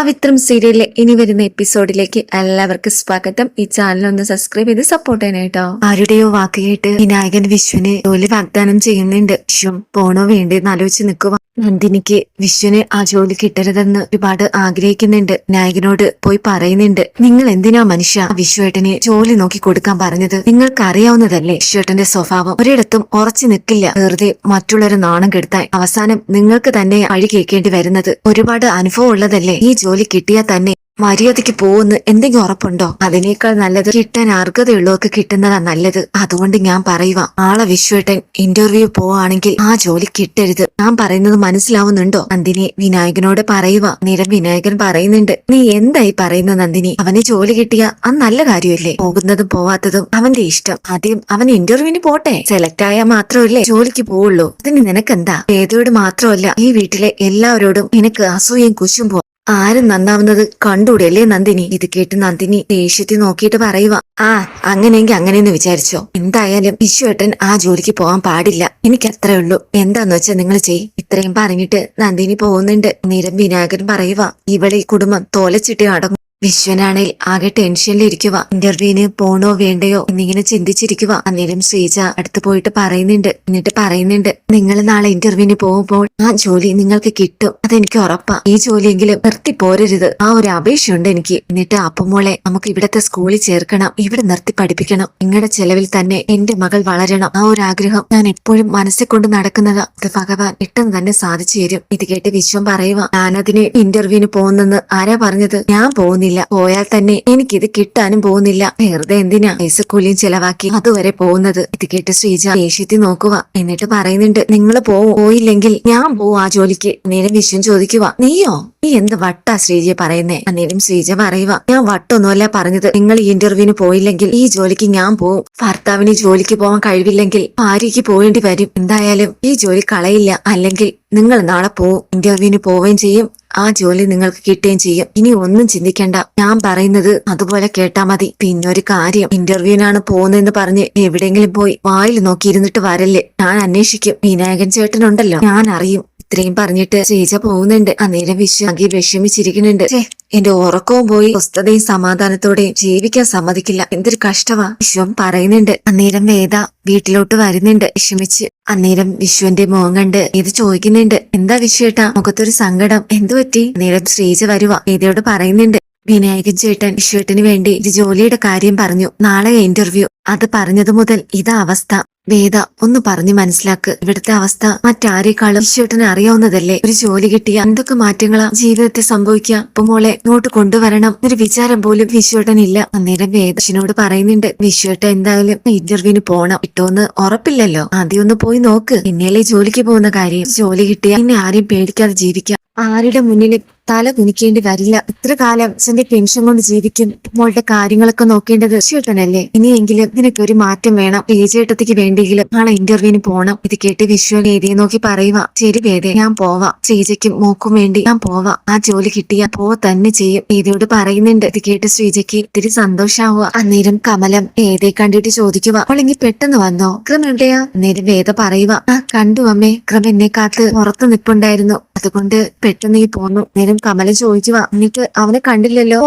പവിത്രം സീരിയലിലെ ഇനി വരുന്ന എപ്പിസോഡിലേക്ക് എല്ലാവർക്കും സ്വാഗതം. ഈ ചാനൽ ഒന്ന് സബ്സ്ക്രൈബ് ചെയ്ത് സപ്പോർട്ട് ചെയ്യണേട്ടോ ആരുടെയോ വാക്ക് കേട്ട് വിനായകൻ വിശ്വന് ജോലി വാഗ്ദാനം ചെയ്യുന്നുണ്ട്. വിശ്വം പോണോ വേണ്ടേന്ന് ആലോചിച്ച് നിൽക്കുക നന്ദിനിക്ക് വിശ്വന് ആ ജോലി കിട്ടരുതെന്ന് ഒരുപാട് ആഗ്രഹിക്കുന്നുണ്ട്. നായകനോട് പോയി പറയുന്നുണ്ട്. നിങ്ങൾ എന്തിനാ മനുഷ്യ വിശ്വേട്ടനെ ജോലി നോക്കി കൊടുക്കാൻ പറഞ്ഞത്? നിങ്ങൾക്ക് അറിയാവുന്നതല്ലേ വിശ്വേട്ടന്റെ സ്വഭാവം ഒരിടത്തും ഉറച്ചു നിൽക്കില്ല. വെറുതെ മറ്റുള്ളവരെ നാണം കെടുത്താൻ അവസാനം നിങ്ങൾക്ക് തന്നെ അഴി കേൾക്കേണ്ടി വരുന്നത്. ഒരുപാട് അനുഭവം ഉള്ളതല്ലേ? ഈ ജോലി കിട്ടിയാൽ തന്നെ മര്യാദയ്ക്ക് പോകുന്ന. എന്തെങ്കിലും ഉറപ്പുണ്ടോ? അതിനേക്കാൾ നല്ലത് കിട്ടാൻ അർഹതയുള്ളവർക്ക് കിട്ടുന്നതാ നല്ലത്. അതുകൊണ്ട് ഞാൻ പറയുക ആളെ വിശ്വേട്ടൻ ഇന്റർവ്യൂ പോവാണെങ്കിൽ ആ ജോലി കിട്ടരുത്. ഞാൻ പറയുന്നത് മനസ്സിലാവുന്നുണ്ടോ? നന്ദിനി വിനായകനോട് പറയുക നിരം വിനായകൻ പറയുന്നുണ്ട്. നീ എന്തായി പറയുന്ന നന്ദിനി? അവന് ജോലി കിട്ടിയ അത് നല്ല കാര്യമല്ലേ? പോകുന്നതും പോവാത്തതും അവന്റെ ഇഷ്ടം. ആദ്യം അവൻ ഇന്റർവ്യൂവിന് പോട്ടെ. സെലക്ട് ആയാൽ മാത്രമല്ലേ ജോലിക്ക് പോവുള്ളൂ. അതിന് നിനക്കെന്താ? വേദയോട് മാത്രമല്ല ഈ വീട്ടിലെ എല്ലാവരോടും നിനക്ക് അസൂയയും കുശുമ്പോ ആരും നന്നാവുന്നത് കണ്ടൂടെയല്ലേ നന്ദിനി? ഇത് കേട്ട് നന്ദിനി ദേഷ്യത്തിൽ നോക്കിയിട്ട് പറയുക ആ അങ്ങനെയെങ്കിൽ അങ്ങനെയെന്ന് വിചാരിച്ചോ. എന്തായാലും വിശ്വേട്ടൻ ആ ജോലിക്ക് പോകാൻ പാടില്ല. എനിക്ക് അത്രേ ഉള്ളൂ. എന്താന്ന് വെച്ചാൽ നിങ്ങൾ ചെയ് ഇത്രയും പറഞ്ഞിട്ട് നന്ദിനി പോകുന്നുണ്ട്. നിരം വിനായകൻ പറയുക ഇവളെ കുടുംബം തോലച്ചിട്ട് അടങ്ങും വിശ്വനാണേൽ ആകെ ടെൻഷനിലിരിക്കുക ഇന്റർവ്യൂവിന് പോണോ വേണ്ടയോ എന്നിങ്ങനെ ചിന്തിച്ചിരിക്കുക അന്നേരം ശ്രീജ അടുത്ത് പോയിട്ട് പറയുന്നുണ്ട്. എന്നിട്ട് പറയുന്നുണ്ട്. നിങ്ങൾ നാളെ ഇന്റർവ്യൂവിന് പോകുമ്പോൾ ആ ജോലി നിങ്ങൾക്ക് കിട്ടും. അതെനിക്ക് ഉറപ്പാ. ഈ ജോലിയെങ്കിലും നിർത്തി പോരരുത്. ആ ഒരു അപേക്ഷയുണ്ട് എനിക്ക്. എന്നിട്ട് അപ്പമോളെ നമുക്ക് ഇവിടത്തെ സ്കൂളിൽ ചേർക്കണം. ഇവിടെ നിർത്തി പഠിപ്പിക്കണം. നിങ്ങളുടെ ചെലവിൽ തന്നെ എന്റെ മകൾ വളരണം. ആ ഒരു ആഗ്രഹം ഞാൻ എപ്പോഴും മനസ്സിൽ കൊണ്ട് നടക്കുന്നതാ. അത് ഭഗവാൻ പെട്ടെന്ന് തന്നെ സാധിച്ചു തരും. ഇത് കേട്ട് വിശ്വം പറയുക ഞാനതിന് ഇന്റർവ്യൂവിന് പോകുന്നെന്ന് ആരാ പറഞ്ഞത്? ഞാൻ പോകുന്നില്ല. പോയാൽ തന്നെ എനിക്കിത് കിട്ടാനും പോകുന്നില്ല വെറുതെ എന്തിനാ പൈസക്കൂലിയും ചെലവാക്കി അതുവരെ പോകുന്നത്? ഇത് കേട്ട് ശ്രീജ ഏഷ്യത്തി നോക്കുക. എന്നിട്ട് പറയുന്നുണ്ട് നിങ്ങൾ പോവും പോയില്ലെങ്കിൽ ഞാൻ പോവും ആ ജോലിക്ക്. നേരം വിശ്വം ചോദിക്കുക നീയോ? നീ എന്ത് വട്ടാ ശ്രീജയെ പറയുന്നേ? അന്നേരം ശ്രീജ പറയുക ഞാൻ വട്ടൊന്നുമല്ല പറഞ്ഞത്. നിങ്ങൾ ഈ ഇന്റർവ്യൂവിന് പോയില്ലെങ്കിൽ ഈ ജോലിക്ക് ഞാൻ പോവും. ഭർത്താവിന് ജോലിക്ക് പോവാൻ കഴിവില്ലെങ്കിൽ ഭാര്യയ്ക്ക് പോവേണ്ടി വരും. എന്തായാലും ഈ ജോലി കളയില്ല. അല്ലെങ്കിൽ നിങ്ങൾ നാളെ പോവും ഇന്റർവ്യൂവിന് പോവുകയും ചെയ്യും. ആ ജോലി നിങ്ങൾക്ക് കിട്ടുകയും ചെയ്യും. ഇനി ഒന്നും ചിന്തിക്കേണ്ട. ഞാൻ പറയുന്നത് അതുപോലെ കേട്ടാ മതി. പിന്നെ ഒരു കാര്യം. ഇന്റർവ്യൂവിനാണ് പോകുന്നതെന്ന് പറഞ്ഞ് എവിടെയെങ്കിലും പോയി വായിൽ നോക്കി ഇരുന്നിട്ട് വരല്ലേ? ഞാൻ അന്വേഷിക്കും. വിനായകൻ ചേട്ടനുണ്ടല്ലോ. ഞാൻ അറിയും. ഇത്രയും പറഞ്ഞിട്ട് ചേച്ച പോകുന്നുണ്ട്. അന്നേരം വിശ്വാങ്കി വിഷമിച്ചിരിക്കുന്നുണ്ട്. എന്റെ ഉറക്കവും പോയി. സ്വസ്ഥതയും സമാധാനത്തോടെയും ജീവിക്കാൻ സമ്മതിക്കില്ല. എന്തൊരു കഷ്ടമാ വിശ്വം പറയുന്നുണ്ട്. അന്നേരം വേദ വീട്ടിലോട്ട് വരുന്നുണ്ട്. വിഷമിച്ച്. അന്നേരം വിശ്വന്റെ മുഖം കണ്ട് ഇത് ചോദിക്കുന്നുണ്ട്. എന്താ വിശ്വേട്ടാ? മുഖത്തൊരു സങ്കടം. എന്തു പറ്റി? അന്നേരം ശ്രീജ വരുവ. വേദയോട് പറയുന്നുണ്ട്. വിനായകൻ ചേട്ടൻ വിശ്വേട്ടന് വേണ്ടി ഒരു ജോലിയുടെ കാര്യം പറഞ്ഞു. നാളെ ഇന്റർവ്യൂ അത് പറഞ്ഞതു മുതൽ ഇതാ അവസ്ഥ. വേദ ഒന്ന് പറഞ്ഞു മനസ്സിലാക്ക്. ഇവിടുത്തെ അവസ്ഥ മറ്റാരേക്കാളും വിശ്വേട്ടന് അറിയാവുന്നതല്ലേ? ഒരു ജോലി കിട്ടിയ എന്തൊക്കെ മാറ്റങ്ങളാ ജീവിതത്തെ സംഭവിക്കുക? അപ്പൊ മോളെ ഇങ്ങോട്ട് കൊണ്ടുവരണം. ഒരു വിചാരം പോലും വിശ്വേട്ടനില്ല അന്നേരം വേദശിനോട് പറയുന്നുണ്ട് വിശ്വട്ട എന്തായാലും ഇന്റർവ്യൂവിന് പോണം. കിട്ടുമെന്ന് ഉറപ്പില്ലല്ലോ. ആദ്യം ഒന്ന് പോയി നോക്ക്. പിന്നെയല്ലേ ജോലിക്ക് പോകുന്ന കാര്യം. ജോലി കിട്ടിയ പിന്നെ ആരെയും പേടിക്കാതെ ജീവിക്കാം. ആരുടെ മുന്നിൽ തല കുനിക്കേണ്ടി വരില്ല. ഇത്ര കാലം അച്ഛന്റെ ടെൻഷൻ കൊണ്ട് ജീവിക്കും. മോളുടെ കാര്യങ്ങളൊക്കെ നോക്കേണ്ടത് ചേട്ടനല്ലേ ഇനിയെങ്കിലും നിനക്ക് ഒരു മാറ്റം വേണം. പേജേട്ടത്തേക്ക് വേണ്ടിയെങ്കിലും നാളെ ഇന്റർവ്യൂവിന് പോണം. ഇത് കേട്ട് വിശ്വ വേദിയെ നോക്കി പറയുക ശരി വേദേ ഞാൻ പോവാം. ശ്രീജയ്ക്കും മോക്കും വേണ്ടി ഞാൻ പോവാം. ആ ജോലി കിട്ടിയാ പോവ തന്നെ ചെയ്യും. വേദിയോട് പറയുന്നുണ്ട്. ഇത് കേട്ട് ശ്രീജയ്ക്ക് ഇത്തിരി സന്തോഷാവുക. അന്നേരം കമലം വേദയെ കണ്ടിട്ട് ചോദിക്കുക അവളിങ്ങി പെട്ടെന്ന് വന്നോ? ക്രം എവിടെയാ? അന്നേരം വേദ പറയുക ആ കണ്ടു അമ്മേ. ക്രം എന്നെ കാത്ത് പുറത്ത് നിൽപ്പുണ്ടായിരുന്നു അതുകൊണ്ട് പെട്ടെന്ന് ഈ പോന്നു. നേരം കമല ചോദിച്ചു എന്നിട്ട് അവനെ കണ്ടില്ലല്ലോ.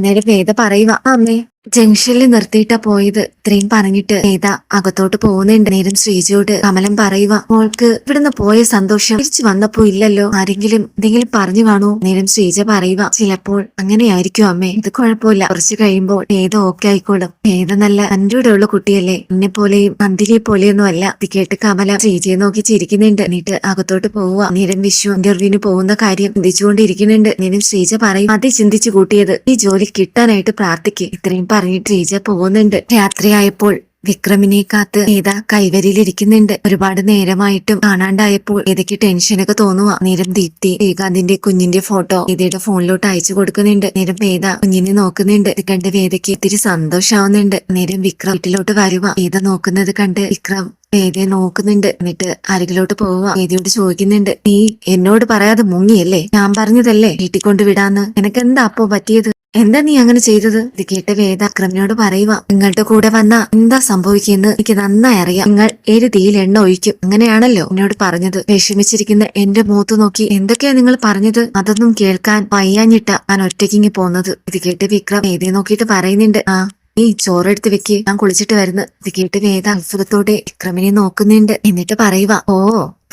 നേരെ വേദ പറയുക അമ്മേ. ജംഗ്ഷനിൽ നിർത്തിയിട്ടാ പോയത്. ഇത്രയും പറഞ്ഞിട്ട് ഏതാ അകത്തോട്ട് പോകുന്നുണ്ട് നേരം ശ്രീജയോട് കമലം പറയുക മോൾക്ക് ഇവിടുന്ന് പോയ സന്തോഷം തിരിച്ചു വന്നപ്പോ ഇല്ലല്ലോ. ആരെങ്കിലും എന്തെങ്കിലും പറഞ്ഞു കാണൂ നേരം ശ്രീജ പറയുക ചിലപ്പോൾ അങ്ങനെയായിരിക്കും അമ്മേ. ഇത് കുഴപ്പമില്ല. കുറച്ച് കഴിയുമ്പോൾ വേദ ഓക്കെ ആയിക്കോളും. ഏത നല്ല അന്റെ ഉള്ള കുട്ടിയല്ലേ? എന്നെ പോലെയും നന്ദിനിയെ പോലെയൊന്നും അല്ല. ഇത് കേട്ട് കമല ശ്രീജയെ നോക്കി ചിരിക്കുന്നുണ്ട്. എന്നിട്ട് അകത്തോട്ട് പോവുക നേരം വിഷു ഇന്റർവ്യൂവിന് പോകുന്ന കാര്യം ചിന്തിച്ചുകൊണ്ടിരിക്കുന്നുണ്ട്. നേരം ശ്രീജ പറയും അത് ചിന്തിച്ചു കൂട്ടിയത്. ഈ ജോലി കിട്ടാനായിട്ട് പ്രാർത്ഥിക്കും. ഇത്രയും പറഞ്ഞിട്ട് ശ്രീജ പോകുന്നുണ്ട്. രാത്രിയായപ്പോൾ വിക്രമിനെ കാത്ത് ഏത കൈവരിയിലിരിക്കുന്നുണ്ട്. ഒരുപാട് നേരമായിട്ടും കാണാണ്ടായപ്പോൾ ഏതൊക്കെ ടെൻഷനൊക്കെ തോന്നുക നേരം ദീപ്തി ശ്രീകാന്തിന്റെ കുഞ്ഞിന്റെ ഫോട്ടോ വേദയുടെ ഫോണിലോട്ട് അയച്ചു കൊടുക്കുന്നുണ്ട്. നേരം വേദ കുഞ്ഞിനെ നോക്കുന്നുണ്ട്. ഇത് കണ്ട് വേദയ്ക്ക് ഇത്തിരി സന്തോഷാവുന്നുണ്ട്. നേരം വിക്രം വീട്ടിലോട്ട് വരുക വേദ നോക്കുന്നത് കണ്ട് വിക്രം വേദയെ നോക്കുന്നുണ്ട്. എന്നിട്ട് അരികിലോട്ട് പോവുക വേദയോട് ചോദിക്കുന്നുണ്ട് നീ എന്നോട് പറയാതെ മുങ്ങിയല്ലേ? ഞാൻ പറഞ്ഞതല്ലേ? വീട്ടിൽ കൊണ്ട് വിടാന്ന്? നിനക്ക് എന്താ അപ്പോ പറ്റിയത്? എന്താ നീ അങ്ങനെ ചെയ്തത്? ഇത് കേട്ട് വേദ അക്രമിനോട് പറയുക നിങ്ങളുടെ കൂടെ വന്ന എന്താ സംഭവിക്കുമെന്ന് എനിക്ക് നന്നായി അറിയാം. നിങ്ങൾ എരുതിയിൽ എണ്ണ ഒഴിക്കും. അങ്ങനെയാണല്ലോ എന്നോട് പറഞ്ഞത്. വിഷമിച്ചിരിക്കുന്ന എന്റെ മൂത്ത് നോക്കി എന്തൊക്കെയാ നിങ്ങൾ പറഞ്ഞത്? അതൊന്നും കേൾക്കാൻ വയ്യാഞ്ഞിട്ട ഞാൻ ഒറ്റയ്ക്കിങ്ങി പോന്നത്. ഇത് കേട്ട് വിക്രം വേദയെ നോക്കിയിട്ട് പറയുന്നുണ്ട്. ആ നീ ചോറെടുത്ത് വെക്ക്. ഞാൻ കുളിച്ചിട്ട് വരുന്നു. ഇത് കേട്ട് വേദ അത്ഭുതത്തോടെ വിക്രമിനെ നോക്കുന്നുണ്ട്. എന്നിട്ട് പറയുക ഓ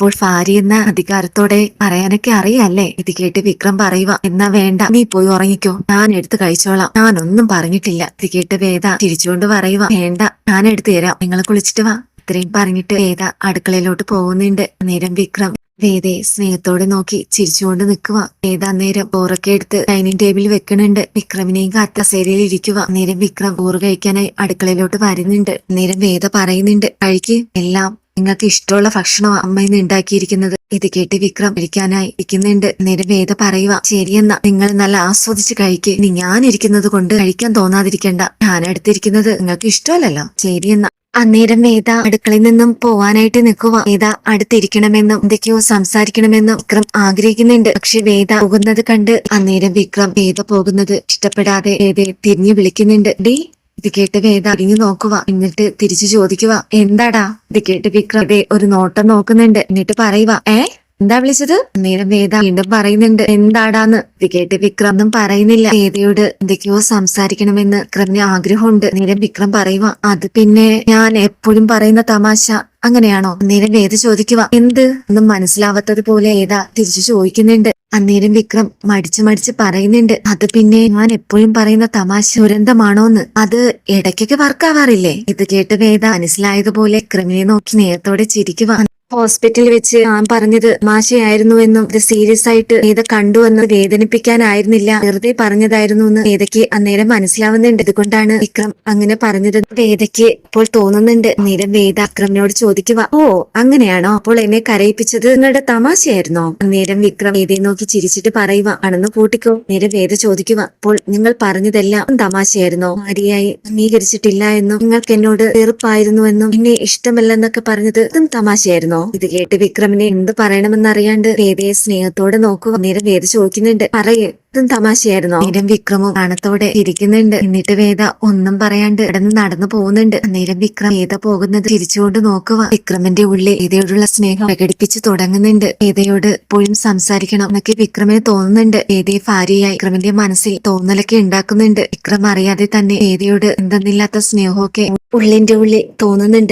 ഇപ്പോൾ ഭാര്യ എന്ന അധികാരത്തോടെ പറയാനൊക്കെ അറിയാല്ലേ? ഇത് കേട്ട് വിക്രം പറയുക എന്നാ വേണ്ട നീ പോയി ഉറങ്ങിക്കോ. ഞാൻ എടുത്ത് കഴിച്ചോളാം. ഒന്നും പറഞ്ഞിട്ടില്ല. ഇത് കേട്ട് വേദ തിരിച്ചുകൊണ്ട് പറയുക വേണ്ട ഞാൻ എടുത്തു തരാം. നിങ്ങൾ കുളിച്ചിട്ട് വാ. ഇത്രയും പറഞ്ഞിട്ട് വേദ അടുക്കളയിലോട്ട് പോകുന്നുണ്ട്. നേരം വിക്രം വേദയെ സ്നേഹത്തോടെ നോക്കി ചിരിച്ചുകൊണ്ട് നിൽക്കുക വേദ അന്നേരം ബോറൊക്കെ എടുത്ത് ഡൈനിങ് ടേബിളിൽ വെക്കണുണ്ട് വിക്രമിനെയും കാത്ത കസേരയിൽ ഇരിക്കുക അന്നേരം വിക്രം ബോറ് കഴിക്കാനായി അടുക്കളയിലോട്ട് വരുന്നുണ്ട്. അന്നേരം വേദ പറയുന്നുണ്ട് കഴിക്ക്. എല്ലാം നിങ്ങൾക്ക് ഇഷ്ടമുള്ള ഭക്ഷണം അമ്മ ഇന്ന് ഉണ്ടാക്കിയിരിക്കുന്നത്. ഇത് കേട്ട് വിക്രം ഇരിക്കാനായി ഇരിക്കുന്നുണ്ട്. നേരെ വേദ പറയുക ശരിയെന്ന നിങ്ങൾ നല്ല ആസ്വദിച്ച് കഴിക്ക്. ഇനി ഞാൻ ഇരിക്കുന്നത് കൊണ്ട് കഴിക്കാൻ തോന്നാതിരിക്കണ്ട. ഞാൻ അടുത്തിരിക്കുന്നത് നിങ്ങൾക്ക് ഇഷ്ടമല്ലല്ലോ. ശരിയെന്ന. അന്നേരം വേദ അടുക്കളയിൽ നിന്നും പോവാനായിട്ട് നിൽക്കുക വേദ അടുത്തിരിക്കണമെന്നും എന്തൊക്കെയോ സംസാരിക്കണമെന്നും വിക്രം ആഗ്രഹിക്കുന്നുണ്ട്. പക്ഷെ വേദ പോകുന്നത് കണ്ട് അന്നേരം വിക്രം വേദ പോകുന്നത് ഇഷ്ടപ്പെടാതെ വേദയെ തിരിഞ്ഞു വിളിക്കുന്നുണ്ട്. ഡേ ഇത് കേട്ട് വേദ അറിഞ്ഞു നോക്കുക എന്നിട്ട് തിരിച്ചു ചോദിക്കുക എന്താടാ? ഇത് കേട്ട് വിക്രം ദേ ഒരു നോട്ടം നോക്കുന്നുണ്ട്. എന്നിട്ട് പറയുക ഏ? എന്താ വിളിച്ചത്? നേരം വേദ വീണ്ടും പറയുന്നുണ്ട് എന്താടാന്ന്? ഇത് കേട്ട് വിക്രം ഒന്നും പറയുന്നില്ല. വേദയോട് എന്തൊക്കെയോ സംസാരിക്കണമെന്ന് വിക്രമിന് ആഗ്രഹമുണ്ട്. നേരം വിക്രം പറയുക അത് പിന്നെ ഞാൻ എപ്പോഴും പറയുന്ന തമാശ അങ്ങനെയാണോ? അന്നേരം വേദ ചോദിക്കുക എന്ത്? ഒന്നും മനസ്സിലാവാത്തത് പോലെ ഏതാ തിരിച്ചു ചോദിക്കുന്നുണ്ട്. അന്നേരം വിക്രം മടിച്ചു മടിച്ച് പറയുന്നുണ്ട് അത് പിന്നെ ഞാൻ എപ്പോഴും പറയുന്ന തമാശ ദുരന്തമാണോന്ന്. അത് ഇടയ്ക്കൊക്കെ വർക്കാവാറില്ലേ ഇത് കേട്ട് വേദ മനസ്സിലായതുപോലെ ക്രിമിനെ നോക്കി നേരത്തോടെ ചിരിക്കുക ഹോസ്പിറ്റലിൽ വെച്ച് ഞാൻ പറഞ്ഞത് മാഷയായിരുന്നുവെന്നും ഇത് സീരിയസ് ആയിട്ട് ഏത കണ്ടു എന്ന് വേദനിപ്പിക്കാനായിരുന്നില്ല. വെറുതെ പറഞ്ഞതായിരുന്നു എന്ന് വേദയ്ക്ക് അന്നേരം മനസ്സിലാവുന്നുണ്ട്. ഇതുകൊണ്ടാണ് വിക്രം അങ്ങനെ പറഞ്ഞത് വേദയ്ക്ക് ഇപ്പോൾ തോന്നുന്നുണ്ട്. അന്നേരം വേദ അക്രമിനോട് ചോദിക്കുക ഓ അങ്ങനെയാണോ? അപ്പോൾ എന്നെ കരയിപ്പിച്ചത് നിങ്ങളുടെ തമാശയായിരുന്നോ? അന്നേരം വിക്രം വേദയെ നോക്കി ചിരിച്ചിട്ട് പറയുക ആണെന്ന് കൂട്ടിക്കോ. നേരെ വേദ ചോദിക്കുക അപ്പോൾ നിങ്ങൾ പറഞ്ഞതെല്ലാം തമാശയായിരുന്നോ? ഭാര്യയായി അംഗീകരിച്ചിട്ടില്ല എന്നും നിങ്ങൾക്ക് എന്നോട് വെറുപ്പായിരുന്നുവെന്നും എന്നെ ഇഷ്ടമല്ലെന്നൊക്കെ പറഞ്ഞത് ഇതും തമാശയായിരുന്നോ? ഇത് കേട്ട് വിക്രമിനെ എന്ത് പറയണമെന്നറിയാണ്ട് വേദയെ സ്നേഹത്തോടെ നോക്കുക നേരം വേദ ചോദിക്കുന്നുണ്ട് പറയേ ഇതും തമാശയായിരുന്നോ? നേരം വിക്രമോ കാണത്തോടെ ഇരിക്കുന്നുണ്ട്. എന്നിട്ട് വേദ ഒന്നും പറയാണ്ട് കിടന്ന് നടന്നു പോകുന്നുണ്ട്. നേരം വിക്രം വേദ പോകുന്നത് തിരിച്ചുകൊണ്ട് നോക്കുക വിക്രമിന്റെ ഉള്ളിൽ വേദയോടുള്ള സ്നേഹം പ്രകടിപ്പിച്ചു തുടങ്ങുന്നുണ്ട്. വേദയോട് എപ്പോഴും സംസാരിക്കണം എന്നൊക്കെ വിക്രമിന് തോന്നുന്നുണ്ട്. വേദയെ ഭാര്യയായി വിക്രമിന്റെ മനസ്സിൽ തോന്നലൊക്കെ ഉണ്ടാക്കുന്നുണ്ട്. വിക്രം അറിയാതെ തന്നെ വേദയോട് എന്തെന്നില്ലാത്ത സ്നേഹമൊക്കെ ഉള്ളിന്റെ ഉള്ളിൽ തോന്നുന്നുണ്ട്.